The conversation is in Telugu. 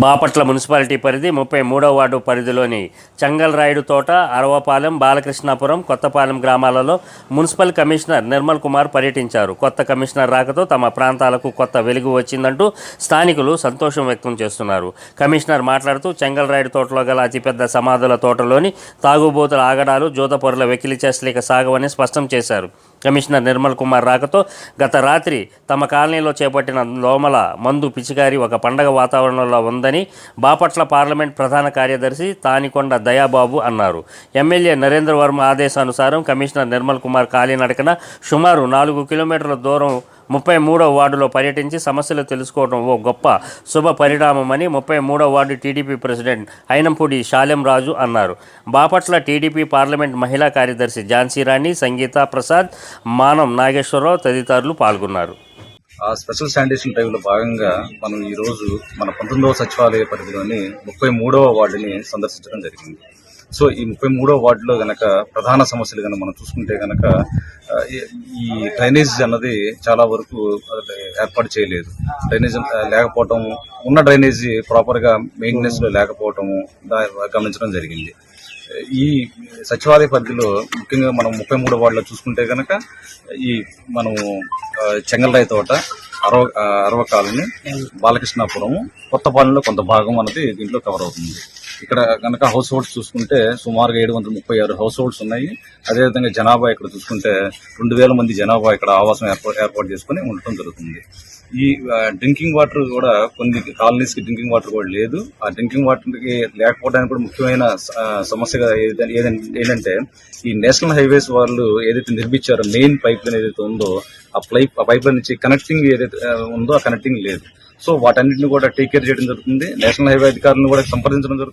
బాపట్ల మున్సిపాలిటీ పరిధి ముప్పై మూడవ వార్డు పరిధిలోని చంగల్రాయుడు తోట అరవపాలెం బాలకృష్ణాపురం కొత్తపాలెం గ్రామాలలో మున్సిపల్ కమిషనర్ నిర్మల్ కుమార్ పర్యటించారు. కొత్త కమిషనర్ రాకతో తమ ప్రాంతాలకు కొత్త వెలుగు వచ్చిందంటూ స్థానికులు సంతోషం వ్యక్తం చేస్తున్నారు. కమిషనర్ మాట్లాడుతూ చెంగల్రాయుడు తోటలో గల అతిపెద్ద సమాధుల తోటలోని తాగుబోతుల ఆగడాలు జోతపొరల వెకిలి చేస్తలేక సాగవని స్పష్టం చేశారు. కమిషనర్ నిర్మల్ కుమార్ రాకతో గత రాత్రి తమ కాలనీలో చేపట్టిన లోమల మందు పిచికారి ఒక పండగ వాతావరణంలో ఉందని బాపట్ల పార్లమెంట్ ప్రధాన కార్యదర్శి తానికొండ దయాబాబు అన్నారు. ఎమ్మెల్యే నరేంద్ర వర్మ ఆదేశానుసారం కమిషనర్ నిర్మల్ కుమార్ కాలినడకన సుమారు నాలుగు కిలోమీటర్ల దూరం ముప్పై మూడవ వార్డులో పర్యటించి సమస్యలు తెలుసుకోవడం ఓ గొప్ప శుభ పరిణామమని ముప్పై మూడవ ward TDP president Ayinampudi Shalem Raju అన్నారు. బాపట్ల టీడీపీ పార్లమెంట్ మహిళా కార్యదర్శి ఝాన్సీ రాణి సంగీత ప్రసాద్ మానం నాగేశ్వరరావు తదితరులు పాల్గొన్నారు. ఆ స్పెషల్ శానిటేషన్ డ్రైవ్లో భాగంగా మనం ఈరోజు మన పంతొమ్మిదవ సచివాలయ పరిధిలోని ముప్పై మూడవ వార్డుని సందర్శించడం జరిగింది. సో ఈ ముప్పై మూడో వార్డులో గనక ప్రధాన సమస్యలు కనుక మనం చూసుకుంటే గనక ఈ- డ్రైనేజ్ అన్నది చాలా వరకు ఏర్పాటు చేయలేదు. డ్రైనేజ్ లేకపోవటం ఉన్న డ్రైనేజీ ప్రాపర్గా మెయింటెనెన్స్లో లేకపోవటము గమనించడం జరిగింది. ఈ సచివాలయ పరిధిలో ముఖ్యంగా మనం ముప్పై మూడు వార్డులో చూసుకుంటే కనుక ఈ మనం ఆ, చెంగల్రాయి తోట అరవ అరవ కాలనీ బాలకృష్ణాపురము కొత్తపాలెంలో కొంత భాగం అనేది దీంట్లో కవర్ అవుతుంది. ఇక్కడ కనుక హౌస్ హోల్డ్స్ చూసుకుంటే సుమారుగా ఏడు వందల ముప్పై ఆరు హౌస్ హోల్డ్స్ ఉన్నాయి. అదేవిధంగా జనాభా ఇక్కడ చూసుకుంటే రెండు వేల మంది జనాభా ఇక్కడ ఆవాసం ఏర్పాటు ఏర్పాటు చేసుకుని ఉండటం జరుగుతుంది. ఈ డ్రింకింగ్ వాటర్ కూడా కొన్ని కాలనీస్కి డ్రింకింగ్ వాటర్ కూడా లేదు. ఆ డ్రింకింగ్ వాటర్కి లేకపోవడానికి కూడా ముఖ్యమైన సమస్యగా ఏంటంటే ఈ నేషనల్ హైవేస్ వాళ్ళు ఏదైతే నిర్మించారో మెయిన్ పైప్ లైన్ ఏదైతే ఉందో ఆ పైప్ ఆ పైప్ లైన్ నుంచి కనెక్టింగ్ ఏదైతే ఉందో ఆ కనెక్టింగ్ లేదు. సో వాటన్నిటిని కూడా టేక్ కేర్ చేయడం జరుగుతుంది. నేషనల్ హైవే అధికారులను కూడా సంప్రదించడం జరుగుతుంది.